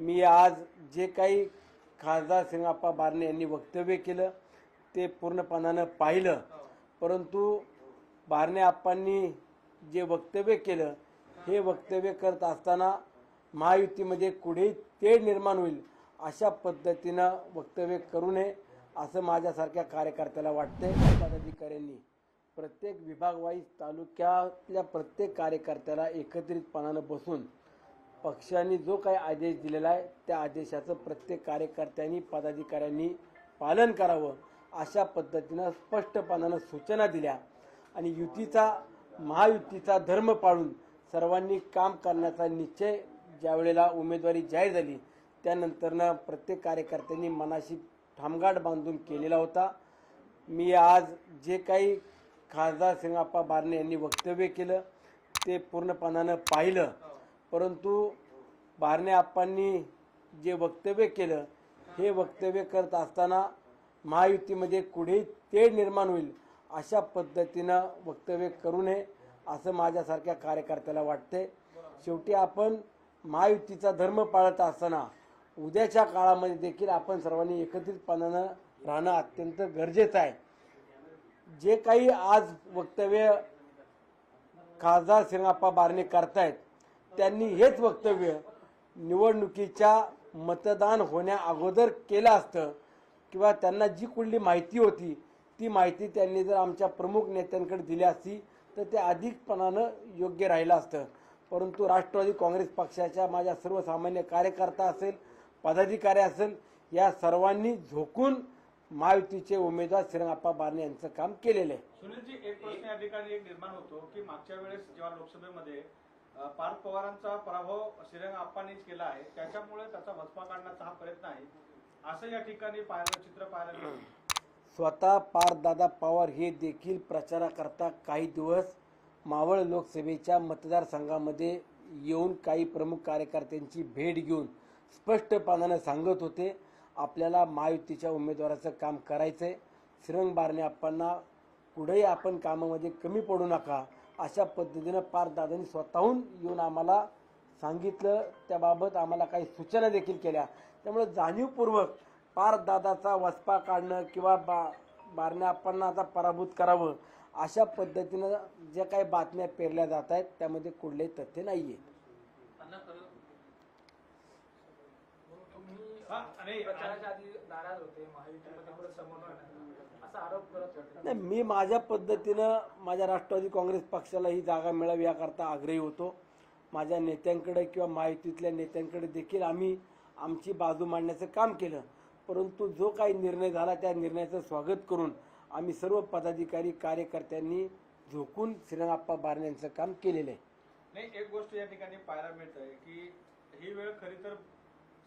मी आज जे काही खासदार सिंगाप्पा बारणे यांनी वक्तव्य केलं ते पूर्णपणानं पाहिलं. परंतु बारणे आप्पांनी जे वक्तव्य केलं हे वक्तव्य करत असताना महायुतीमध्ये कुठेही तेढ निर्माण होईल अशा पद्धतीनं वक्तव्य करू नये असं माझ्यासारख्या कार्यकर्त्याला वाटतंय. पदाधिकाऱ्यांनी प्रत्येक विभागवाईज तालुक्यातल्या प्रत्येक कार्यकर्त्याला एकत्रितपणानं बसून पक्षाने जो काही आदेश दिलेला आहे त्या आदेशाचं प्रत्येक कार्यकर्त्यांनी पदाधिकाऱ्यांनी पालन करावं अशा पद्धतीनं स्पष्टपणानं सूचना दिल्या. आणि युतीचा महायुतीचा धर्म पाळून सर्वांनी काम करण्याचा निश्चय ज्यावेळेला उमेदवारी जाहीर झाली त्यानंतरनं प्रत्येक कार्यकर्त्यांनी मनाशी ठामगाठ बांधून केलेला होता. मी आज जे काही खासदार सिंगाप्पा बारणे यांनी वक्तव्य केलं ते पूर्णपणानं पाहिलं. परंतु बारणे आप्पांनी जे वक्तव्य केलं हे वक्तव्य करत असताना महायुतीमध्ये कुठेही तेढ निर्माण होईल अशा पद्धतीनं वक्तव्य करू नये असं माझ्यासारख्या कार्यकर्त्याला वाटते शेवटी आपण महायुतीचा धर्म पाळत असताना उद्याच्या काळामध्ये देखील आपण सर्वांनी एकत्रितपणानं राहणं अत्यंत गरजेचं आहे. जे काही आज वक्तव्य खासदार सिंगाप्पा बारणे करतायत त्यांनी हेच वक्तव्य निवडणुकीच्या मतदान होण्या अगोदर केलं असतं. किंवा त्यांना जी कुठली माहिती होती ती माहिती त्यांनी जर आमच्या प्रमुख नेत्यांकडे दिली असती तर ते अधिकपणानं योग्य राहिलं असतं. परंतु राष्ट्रवादी काँग्रेस पक्षाच्या माझ्या सर्वसामान्य कार्यकर्ता असेल पदाधिकारी असेल या सर्वांनी झोकून महायुतीचे उमेदवार श्रीरंगाप्पा बारणे यांचं काम केलेलं आहे. सुनीलजी एक प्रश्न अधिकारी एक निर्माण होतो की मागच्या वेळेस जेव्हा लोकसभेमध्ये पार्थ पवारांचा पराभव श्रीरंग आप्पांनीच केला आहे. त्याच्यामुळे त्याचा वचपा काढण्याचा हा प्रयत्न आहे. असं या ठिकाणी पाहायला चित्र पाहायला मिळतं. स्वतः पारदादा पवार हे देखील प्रचाराकरता काही दिवस मावळ लोकसभेच्या मतदारसंघामध्ये येऊन काही प्रमुख कार्यकर्त्यांची भेट घेऊन स्पष्टपणानं सांगत होते. आपल्याला महायुतीच्या उमेदवाराचं काम करायचं आहे श्रीरंग बारणे आप्पांना पुढेही आपण कामामध्ये कमी पडू नका. अशा पद्धतीनं पारदादांनी स्वतःहून येऊन आम्हाला सांगितलं. त्याबाबत आम्हाला काही सूचना देखील केल्या. त्यामुळे जाणीवपूर्वक पार दादाचा वसपा काढणं किंवा बा बारण्या आपण आता पराभूत करावं अशा पद्धतीनं ज्या काही बातम्या पेरल्या जात आहेत त्यामध्ये कुठलेही तथ्य नाही आहे हा, आणि प्रचाराच्या आधी नाराज होते महायुतीमध्ये पुढे समन्वय नाही. असा आरोप करत होते. नाही मी माझ्या पद्धतीनं माझ्या राष्ट्रवादी काँग्रेस पक्षाला ही जागा मिळावी याकरता आग्रही होतो. माझ्या नेत्यांकडे किंवा महायुतीतल्या नेत्यांकडे देखील आम्ही आमची बाजू मांडण्याचं काम केलं. परंतु जो काही निर्णय झाला त्या निर्णयाचं स्वागत करून आम्ही सर्व पदाधिकारी कार्यकर्त्यांनी झोकून श्रीरंगाप्पा बारणे यांचं काम केलेलं आहे. नाही एक गोष्ट या ठिकाणी पाहायला मिळत आहे की ही वेळ खरी तर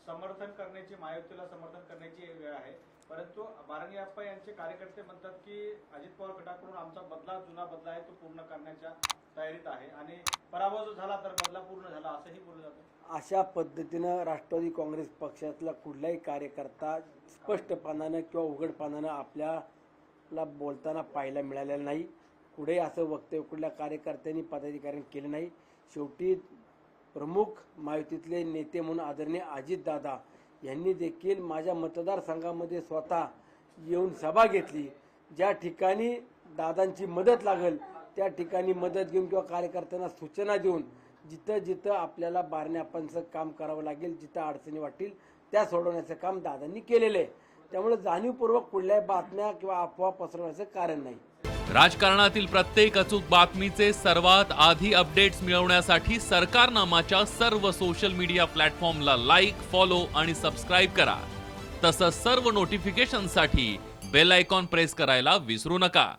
समर्थन करण्याची महायुतीला समर्थन करण्याची वेळ आहे. परंतु बारणी आप्पा यांचे कार्यकर्ते म्हणतात की अजित पवार गटाकडून आमचा बदला जुना बदला आहे तो पूर्ण करण्याच्या तयारीत आहे. आणि पराभव जो झाला तर बदला पूर्ण झाला असंही बोललं जातं. अशा पद्धतीनं राष्ट्रवादी काँग्रेस पक्षातला कुठलाही कार्यकर्ता स्पष्टपणानं किंवा उघडपणानं आपल्याला बोलताना पाहायला मिळालेला नाही. कुठेही असं वक्तव्य कुठल्या कार्यकर्त्यांनी पदाधिकाऱ्यांनी केलं नाही. शेवटी प्रमुख मायुतीतले नेते म्हणून आदरणीय अजितदादा यांनी देखील माझ्या मतदारसंघामध्ये स्वतः येऊन सभा घेतली. ज्या ठिकाणी दादांची मदत लागेल त्या ठिकाणी मदत घेऊन किंवा कार्यकर्त्यांना सूचना देऊन जिथं जिथं आपल्याला बारण्यापांचं काम करावं लागेल जिथं अडचणी वाटतील त्या सोडवण्याचं काम दादांनी केलेलं आहे. त्यामुळे जाणीवपूर्वक कुठल्याही बातम्या किंवा अफवा पसरवण्याचं कारण नाही. राजकारणातील प्रत्येक अचूक बातमीचे सर्वात आधी अपडेट्स मिळवण्यासाठी सरकारनामाच्या सर्व सोशल मीडिया प्लॅटफॉर्मला लाईक फॉलो आणि सबस्क्राईब करा. तसंच सर्व नोटिफिकेशनसाठी बेल आयकॉन प्रेस करायला विसरू नका.